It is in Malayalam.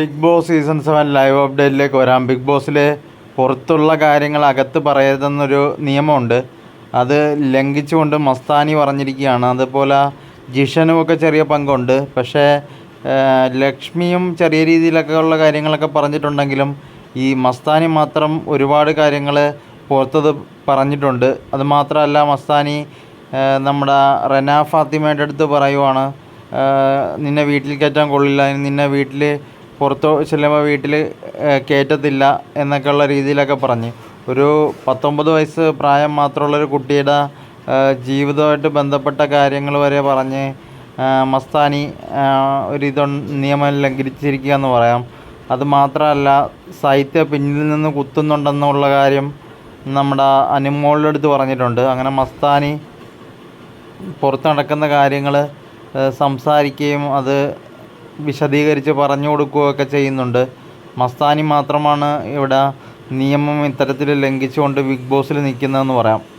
Bigg Boss season seven live അപ്ഡേറ്റിലേക്ക് വരാം. ബിഗ് ബോസിൽ പുറത്തുള്ള കാര്യങ്ങൾ അകത്ത് പറയരുതെന്നൊരു നിയമമുണ്ട്. അത് ലംഘിച്ചുകൊണ്ട് മസ്താനി പറഞ്ഞിരിക്കുകയാണ്. അതുപോലെ ജിഷനും ഒക്കെ ചെറിയ പങ്കുണ്ട്. പക്ഷേ ലക്ഷ്മിയും ചെറിയ രീതിയിലൊക്കെ ഉള്ള കാര്യങ്ങളൊക്കെ പറഞ്ഞിട്ടുണ്ടെങ്കിലും ഈ മസ്താനി മാത്രം ഒരുപാട് കാര്യങ്ങൾ പുറത്തത് പറഞ്ഞിട്ടുണ്ട്. അതുമാത്രമല്ല മസ്താനി നമ്മുടെ റെന ഫാത്തിമയുടെ അടുത്ത് പറയുവാണ് നിന്നെ വീട്ടിൽ കയറ്റാൻ കൊള്ളില്ല. നിന്നെ വീട്ടിൽ പുറത്ത് ചെല്ലുമ്പോൾ വീട്ടിൽ കയറ്റത്തില്ല എന്നൊക്കെയുള്ള രീതിയിലൊക്കെ പറഞ്ഞ്. ഒരു പത്തൊമ്പത് വയസ്സ് പ്രായം മാത്രമുള്ളൊരു കുട്ടിയുടെ ജീവിതമായിട്ട് ബന്ധപ്പെട്ട കാര്യങ്ങൾ വരെ പറഞ്ഞ് മസ്താനി ആ, ഒരു ഇത് നിയമം ലംഘിച്ചിരിക്കുക എന്ന് പറയാം. അത് മാത്രമല്ല സാഹിത്യ പിന്നിൽ നിന്ന് കുത്തുന്നുണ്ടെന്നുള്ള കാര്യം നമ്മുടെ അനുമോളുടെ അടുത്ത് പറഞ്ഞിട്ടുണ്ട്. അങ്ങനെ മസ്താനി പുറത്ത് നടക്കുന്ന കാര്യങ്ങൾ സംസാരിക്കുകയും അത് വിശദീകരിച്ച് പറഞ്ഞു കൊടുക്കുകയൊക്കെ ചെയ്യുന്നുണ്ട്. മസ്താനി മാത്രമാണ് ഇവിടെ നിയമം ഇത്തരത്തിൽ ലംഘിച്ചുകൊണ്ട് ബിഗ് ബോസിൽ നിൽക്കുന്നതെന്ന് പറയാം.